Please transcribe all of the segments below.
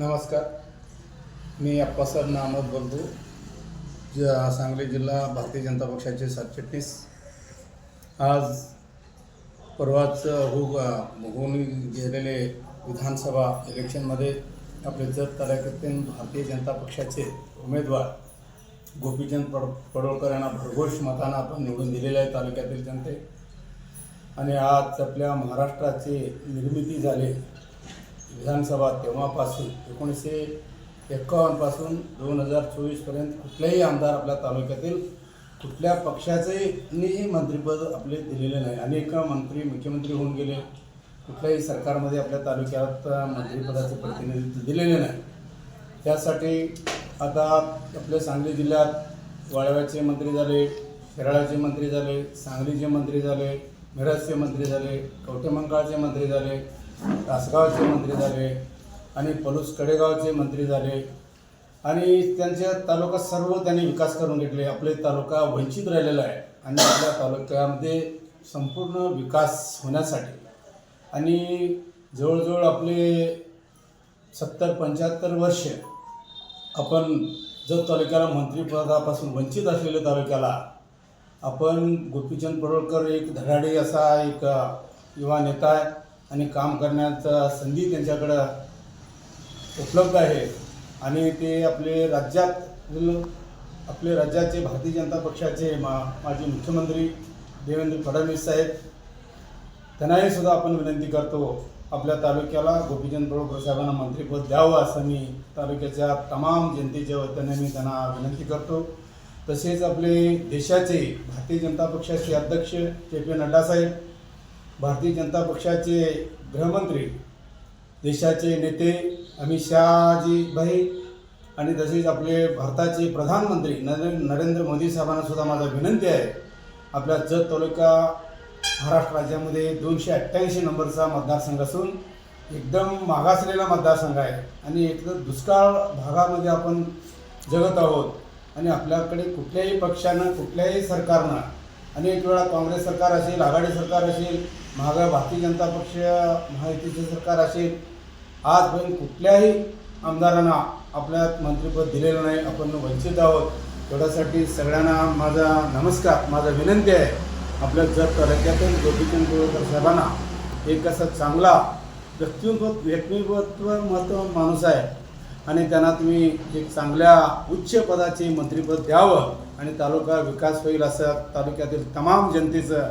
नमस्कार. मी अप्पासाहेब अहमद बोलतो. ज सांगली जिल्हा भारतीय जनता पक्षाचे सरचिटणीस. आज परवाच हो होऊन गेलेले विधानसभा इलेक्शनमध्ये आपले जत तालुक्यातील भारतीय जनता पक्षाचे उमेदवार गोपीचंद पड पडोळकर यांना भरघोष मतानं आपण निवडून दिलेले आहे तालुक्यातील जनते. आणि आज आपल्या महाराष्ट्राची निर्मिती झाली. विधानसभा तेव्हापासून एकोणीसशे एकावन्नपासून दोन हजार चोवीसपर्यंत कुठल्याही आमदार आपल्या तालुक्यातील कुठल्या पक्षाचेही मंत्रिपद आपले दिलेले नाही. अनेक मंत्री मुख्यमंत्री होऊन गेले. कुठल्याही सरकारमध्ये आपल्या तालुक्यात मंत्रिपदाचे प्रतिनिधित्व दिलेले नाही. त्यासाठी आता आपल्या सांगली जिल्ह्यात वाळव्याचे मंत्री झाले केरळाचे मंत्री झाले सांगलीचे मंत्री झाले मिरजचे मंत्री झाले कवठेमंकाळचे मंत्री झाले तासगावचे मंत्री झाले आणि पलूस कडेगावचे मंत्री झाले आणि त्यांच्या तालुका सर्व त्यांनी विकास करून घेतले. आपले तालुका वंचित राहिलेला आहे आणि आपल्या तालुक्यामध्ये संपूर्ण विकास होण्यासाठी आणि जवळजवळ आपले सत्तर पंच्याहत्तर वर्ष आपण जत तालुक्याला मंत्रिपदापासून वंचित असलेल्या तालुक्याला आपण गोपीचंद पडोळकर एक धडाडी असा एक युवा नेता आहे. आणि काम करण्याचा संधी त्यांच्याकडं उपलब्ध आहे. आणि ते आपले राज्यात आपले राज्याचे भारतीय जनता पक्षाचे मा माजी मुख्यमंत्री देवेंद्र फडणवीस साहेब त्यांनाही सुद्धा आपण विनंती करतो आपल्या तालुक्याला गोपीचंद पडोळकर साहेबांना मंत्रिपद द्यावं असं मी तालुक्याच्या तमाम जनतेच्या वतीने मी त्यांना विनंती करतो. तसेच आपले देशाचे भारतीय जनता पक्षाचे अध्यक्ष जे पी नड्डा साहेब भारतीय जनता पक्षाचे गृहमंत्री देशाचे नेते अमित शहाजी भाई आणि तसेच आपले भारताचे प्रधानमंत्री नरेंद्र नरेंद्र मोदी साहेबांना सुद्धा माझा विनंती आहे. आपल्या जत तालुका महाराष्ट्र राज्यामध्ये दोनशे अठ्ठ्याऐंशी नंबरचा मतदारसंघ असून एकदम मागासलेला मतदारसंघ आहे आणि एकदम दुष्काळ भागामध्ये आपण जगत आहोत आणि आपल्याकडे कुठल्याही पक्षानं कुठल्याही सरकारनं अनेक वेळा काँग्रेस सरकार असेल आघाडी सरकार असेल महागा भारतीय जनता पक्ष महायुतीचे सरकार असेल आजपर्यंत कुठल्याही आमदारांना आपल्या मंत्रिपद दिलेलं नाही. आपण वंचित आहोत. त्यासाठी सगळ्यांना माझा नमस्कार. माझा विनंती आहे आपल्या जर तालुक्यातील गोपीचंद गोळकर साहेबांना. एक असा चांगला व्यक्तिमत्व व्यक्तिमत्व महत्त्व माणूस आहे. आणि त्यांना तुम्ही एक चांगल्या उच्च पदाचे मंत्रिपद द्यावं आणि तालुका विकास होईल असं तालुक्यातील तमाम जनतेचं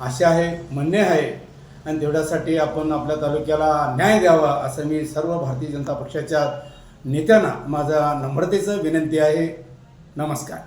आशा आहे म्हणणे आहे. आणि तेवढ्यासाठी आपण आपल्या तालुक्याला न्याय द्यावा असं मी सर्व भारतीय जनता पक्षाच्या नेत्यांना माझा नम्रतेचं विनंती आहे. नमस्कार.